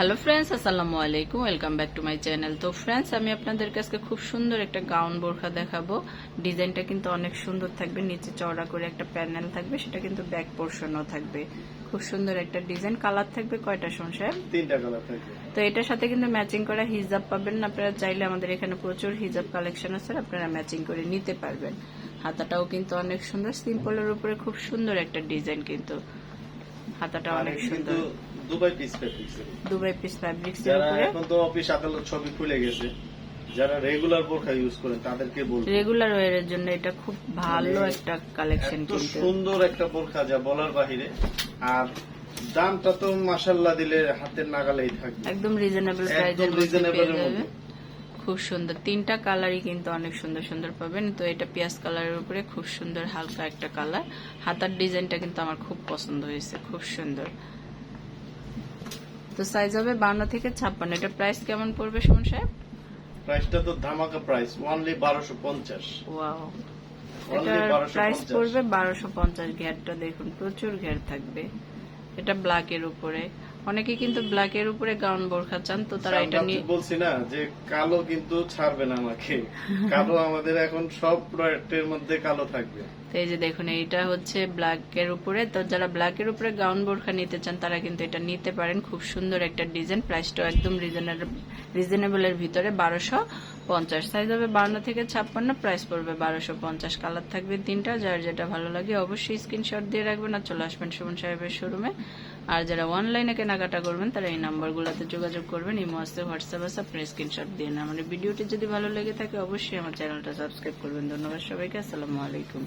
Hello friends আসসালামু আলাইকুম welcome back to my channel তো ফ্রেন্ডস আমি আপনাদের কাছে খুব সুন্দর একটা গাউন বোরখা দেখাবো। ডিজাইনটা কিন্তু অনেক সুন্দর থাকবে। নিচে চওড়া করে একটা প্যানেল থাকবে। সেটা কিন্তু ব্যাক পোর্শনও থাকবে। খুব সুন্দর একটা ডিজাইন কালার থাকবে কয়টা সংসার তিনটা কালার থাকবে। তো এটার সাথে কিন্তু ম্যাচিং করা হিজাব পাবেন আপনারা চাইলে আমাদের এখানে প্রচুর হিজাব কালেকশন আছে। আপনারা ম্যাচিং করে নিতে পারবেন। হাতাটাও কিন্তু অনেক সুন্দর। সিম্পলের উপরে খুব সুন্দর একটা ডিজাইন কিন্তু। হাতাটা অনেক সুন্দর। Dubai piece fabrics Dubai piece fabrics এর যারা উপরে এখন তো অফিস আদালত ছবি খুলে গেছে যারা রেগুলার বোরখা ইউজ করেন তাদেরকে বলব। রেগুলার ওয়ারের জন্য এটা খুব ভালো একটা কালেকশন কিন্তু। সুন্দর একটা বোরখা যা বলার বাহিরে। আর দামটা তো মাসাল্লাহ দিলে হাতের নাগালেই থাকবে। একদম রিজনেবল প্রাইজের মধ্যে reasonable পেয়ে এর যাবে মধ্যে। খুব সুন্দর। তিনটা কালারই কিন্তু অনেক সুন্দর সুন্দর পাবেন। তো এটা পেঁয়াজ কালারের উপরে খুব সুন্দর হালকা একটা কালার হাতার ডিজাইনটা কিন্তু আমার খুব পছন্দ হয়েছে খুব সুন্দর। তো সাইজ হবে বান্ন থেকে ছাপ্পান্ন। এটা প্রাইস কেমন পড়বে সুমন সাহেব? প্রাইসটা তো ধামাকা প্রাইস ওনলি বারোশো পঞ্চাশ। ওয়াও এটার প্রাইস পড়বে বারোশো পঞ্চাশ। ঘেরটা দেখুন প্রচুর ঘের থাকবে। এটা ব্ল্যাকের উপরে। অনেকে কিন্তু ব্ল্যাক এর উপরে গাউন বোরখা চান তো তারা এটা নিয়ে বলছি না যে কালো কিন্তু ছাড়বে না আমাকে। কালো আমাদের এখন সব প্রোডাক্টের মধ্যে কালো থাকবে। তো এই যে দেখুন, এইটা হচ্ছে ব্ল্যাকের উপরে। তো যারা ব্ল্যাকের উপরে গাউন বোরখা নিতে চান, তারা কিন্তু এটা নিতে পারেন। খুব সুন্দর একটা ডিজাইন প্রাইসটাও একদম রিজনেবলের ভিতরে। বারোশো পঞ্চাশ। সাইজ হবে বান্ন থেকে ছাপ্পান্ন প্রাইস পড়বে বারোশো পঞ্চাশ। কালার থাকবে তিনটা, যার যেটা ভালো লাগে অবশ্যই স্ক্রিনশট দিয়ে রাখবেন। আর চলে আসবেন সুমন সাহেবের শোরুমে আর যারা অনলাইনে কেনাকাটা করবেন, তারা এই নাম্বারগুলোতে যোগাযোগ করবেন। ইমো আসতে হোয়াটসঅ্যাপ আছে, আপনি স্ক্রিনশট দিয়ে আমার ভিডিওটি যদি ভালো লেগে থাকে, অবশ্যই আমার চ্যানেলটা সাবস্ক্রাইব করবেন। ধন্যবাদ সবাইকে। আসসালামু আলাইকুম।